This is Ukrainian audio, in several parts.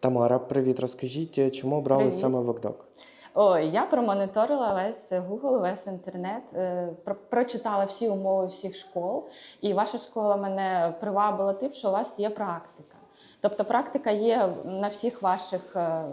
Тамара, привіт. Розкажіть, чому обрали Привіт. саме Вокдок? Ой, я промоніторила весь Google, весь інтернет, е, про- прочитала всі умови всіх школ, і ваша школа мене привабила тим, що у вас є практика. Тобто практика є на всіх ваших е,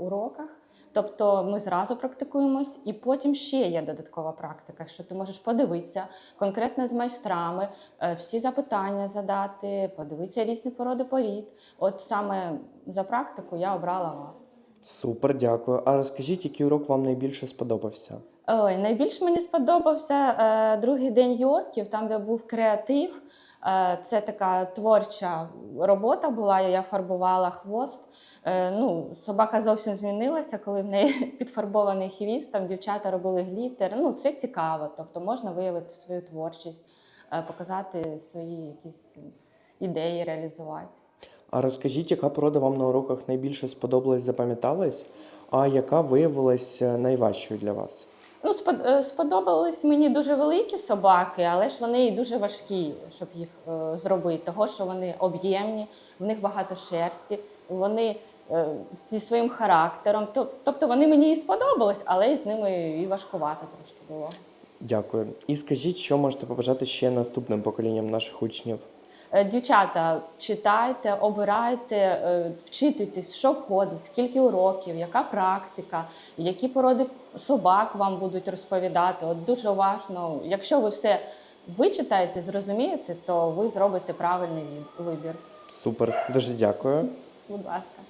уроках. Тобто ми зразу практикуємось, і потім ще є додаткова практика, що ти можеш подивитися конкретно з майстрами, е, всі запитання задати, подивитися різні породи порід. От саме за практику я обрала вас. Супер, дякую. А розкажіть, який урок вам найбільше сподобався? Ой, найбільш мені сподобався е, другий день Йорків, там, де був креатив. Е, це така творча робота була. Я фарбувала хвост. Е, ну, собака зовсім змінилася, коли в неї підфарбований хвіст. Там дівчата робили глітер. Ну, це цікаво. Тобто можна виявити свою творчість, е, показати свої якісь ідеї, реалізувати. А розкажіть, яка порода вам на уроках найбільше сподобалась, запам'яталась, а яка виявилась е, найважчою для вас? Ну, е, сподобались мені дуже великі собаки, але ж вони і дуже важкі, щоб їх е, зробити. Того, що вони об'ємні, в них багато шерсті, вони е, зі своїм характером. Тобто вони мені і сподобались, але і з ними і важкувато трошки було. Дякую. І скажіть, що можете побажати ще наступним поколінням наших учнів? Е, Дівчата, читайте, обирайте, е, вчитуйтесь, що входить, скільки уроків, яка практика, які породи собак вам будуть розповідати. От дуже уважно. Якщо ви все вичитаєте, зрозумієте, то ви зробите правильний вибір. Супер, дуже дякую. Будь ласка.